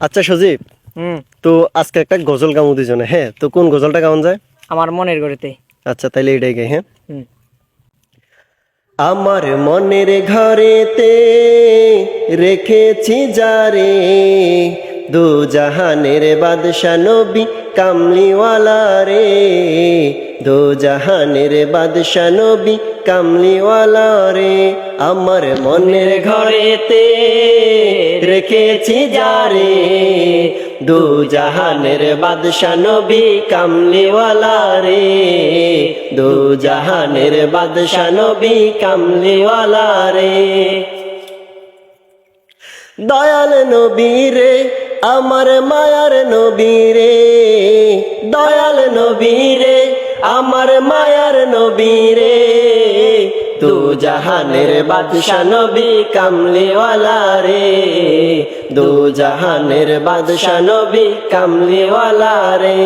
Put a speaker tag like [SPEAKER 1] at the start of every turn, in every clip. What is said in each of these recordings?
[SPEAKER 1] আচ্ছা সজীব
[SPEAKER 2] হুম।
[SPEAKER 1] তো আজকে একটা গজল গামু দুজনে হ্যাঁ তো কোন গজলটা গাওয়ান যায়?
[SPEAKER 2] আমার মনের গড়িতে।
[SPEAKER 1] আচ্ছা তাইলে এটাই গাই হ্যাঁ আমার মনের ঘরেতে রেখেছি যারে দু জাহানের বাদশা নবী কামলিওয়ালা রে। দু জাহানের বাদশা নবী কামলিওয়ালা রে। আমার মনের ঘরেতে রেখেছি যারে। দু জাহানের বাদশা নবী কামলিওয়ালা রে। দু জাহানের বাদশা নবী কামলিওয়ালা রে। দয়াল নবী রে, আমার মায়ার নবী রে। দয়াল নবী রে, আমার মায়ার নবী তু জাহানের বাদশা নবী কামলিওয়ালা রে। দু জাহানের বাদশা নবী কামলিওয়ালা রে।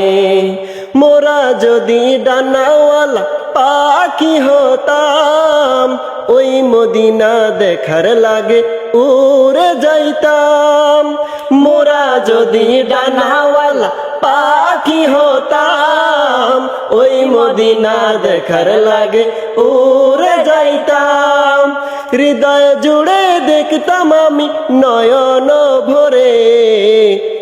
[SPEAKER 1] মোরা যদি ডানাওয়ালা পাখি হতাম, ওই মদিনা দেখার লাগে উড়ে যাইতাম। মোরা যদি ডানাওয়ালা পাখি হতাম, ওই মদিনা দেখার লাগে উড়ে যাইতাম। হৃদয় জুড়ে দেখতাম আমি নয়ন।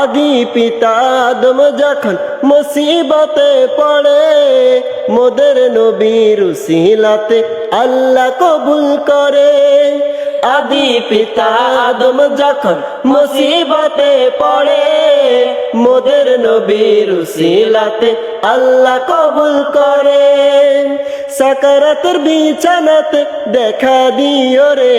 [SPEAKER 1] আদি পিতা আদম যখন মুসিবতে পড়ে, মোদের নবীর উসিলাতে আল্লাহ কবুল করে। আদি পিতা আদম যখন মুসিবতে পড়ে, মোদের নবীর উসিলাতে আল্লাহ কবুল করে। সাকারাতের বিছানাতে দেখা দিও রে।